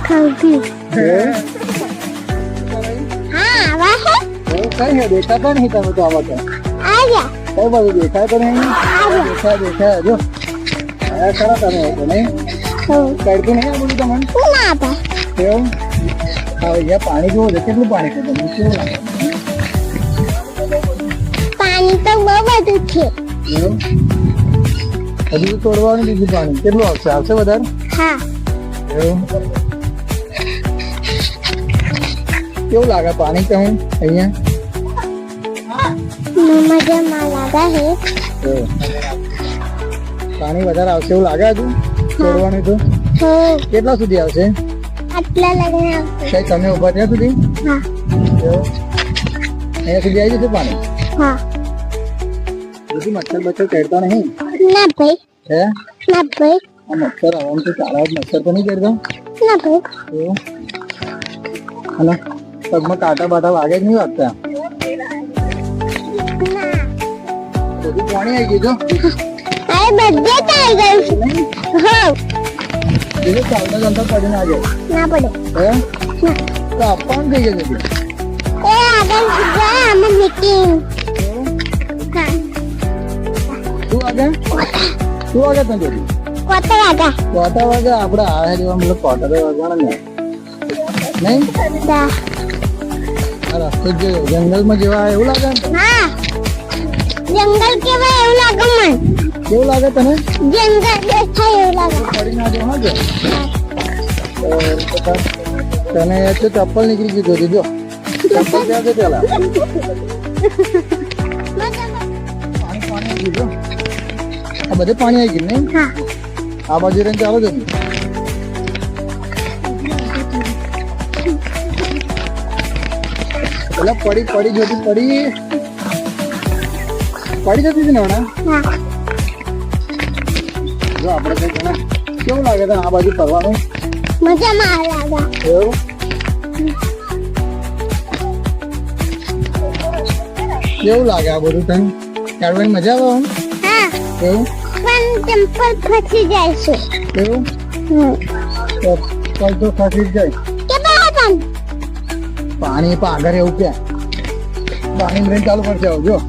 ખાવતી હે? હા આવા હે એવું કઈ હે દેખાતા નહીં તમે તો આવા તો આજા કઈ બાજુ દેખાય તો નહીં દેખાય દેખાય જો આયા ખરા તમે તો નહીં હું કડતું નહીં આ બધું તમને ના બા કેવું હવે અહીંયા પાણી જોવો છે કેટલું પાણી છે તમને કેવું લાગે પાણી તો બહુ બધું છે એવું હજુ તો તોડવાનું બીજું પાણી કેટલું આવશે આવશે વધારે હા એવું કેવું લાગે પાણી કહું અહીંયા મજામાં લાગા હે એવું. પાણી વધારે આવશે એવું લાગે હજુ તોડવાનું તો હો કેટલા સુધી આવશે આટલા લગન આવશે કઈ તમે ઉભા ત્યાં સુધી હા એવું અહીંયા સુધી આવી જશે પાણી હા બધી મચ્છર બચ્છર કરતા નહીં ના ભાઈ હે ના ભાઈ આ મચ્છર આવવાનું તો ચાલે જ મચ્છર તો નહીં કરતા ના ભાઈ એવું અને પગમાં કાંટા બાટા વાગે જ નહીં વાગતા ના બધું પાણી આવી ગયું અરે બધે ચાલી ગયું છે હો જો બીજું ચાલતા ચાલતા પડીને આ જાય ના પડે હે તો આપવાનું થઈ જશે બધું. એ આગળ જા આમાં મીટિંગ હા શું વાગે શું વાગે તને જોડી કોત લાગા કોટા વાગે આપણે આ જેવા મતલબ કોટા તો વાગવાના ને નહીં દા આ રસ્તો જે જંગલમાં જેવા એવું લાગે? હા. જંગલ કેવા એવું લાગે મને. કેવું લાગે તને? જંગલ દેખાય એવું લાગે. પડી ના જો હા તને- તને એ તો ચપ્પલ નીકળી ગઈ જોડી જો. ચપ્પલ ક્યાં છે પેલા? પાણી આવી ગયું આ બધે પાણી આવી ગયું નહીં? આ બાજુ રહીને ચાલો જલ્દી પેલા પડી પડી જતી પડી. પડી જતી હતી ને હમણાં? જો આપણે કઈ ઘણા કેવું લાગે છે આ બાજુ ફરવાનું? મજામાં લાગા એવું? કેવું લાગે આ બધું તને? ચાલવાની મજા આવે આમ? એવું? પણ ચંપલ ફસી જાય છે. એવું? હમ. તો ખસી જાય. પાણી પાઘર એવું કે. પાણી બ્રેન ચાલુ કરશે આવું જો.